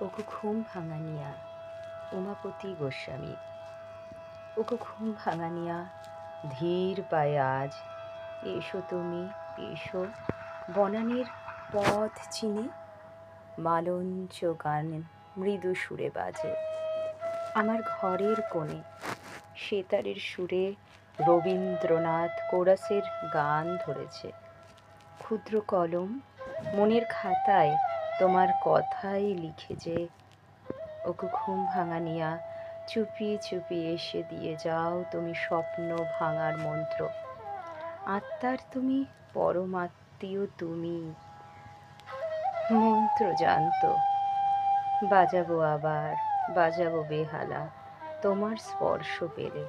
ওকো ঘুম ভাঙানিয়া, উমাপতি গোস্বামী। ওকো ঘুম ভাঙানিয়া, ধীর পায়ে আজ এসো তুমি, এসো বনানীর পথ চিনে। মালঞ্চ গান মৃদু সুরে বাজে। আমার ঘরের কোণে সেতারের সুরে রবীন্দ্রনাথ কোরাসের গান ধরেছে। ক্ষুদ্র কলম মনের খাতায় তোমার কথাই লিখে যে, ওকে ঘুম ভাঙানিয়া, চুপিয়ে চুপিয়ে এসে দিয়ে যাও তুমি স্বপ্ন ভাঙার মন্ত্র। আত্মার তুমি, পরমাত্মীয় তুমি। মন্ত্র জানতো। বাজাবো আবার, বাজাবো বেহালা, তোমার স্পর্শ পেলে।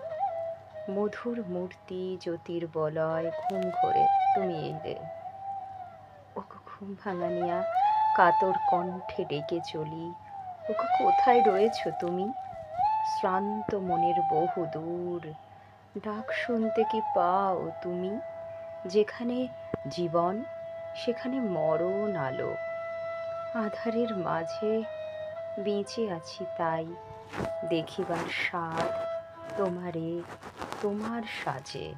মধুর মূর্তি জ্যোতির বলয় ঘুম ঘোরে, তুমি এলে। ওকে ঘুম ভাঙানিয়া কাতর কণ্ঠে ডেকে চলি। ওকে কোথায় রয়েছ তুমি? শ্রান্ত মনের বহু দূর। ডাক শুনতে কি পাও তুমি? যেখানে জীবন, সেখানে মরণ আলো। আধারের মাঝে বেঁচে আছি তাই। দেখিবার স্বাদ তোমারে, তোমার সাজে।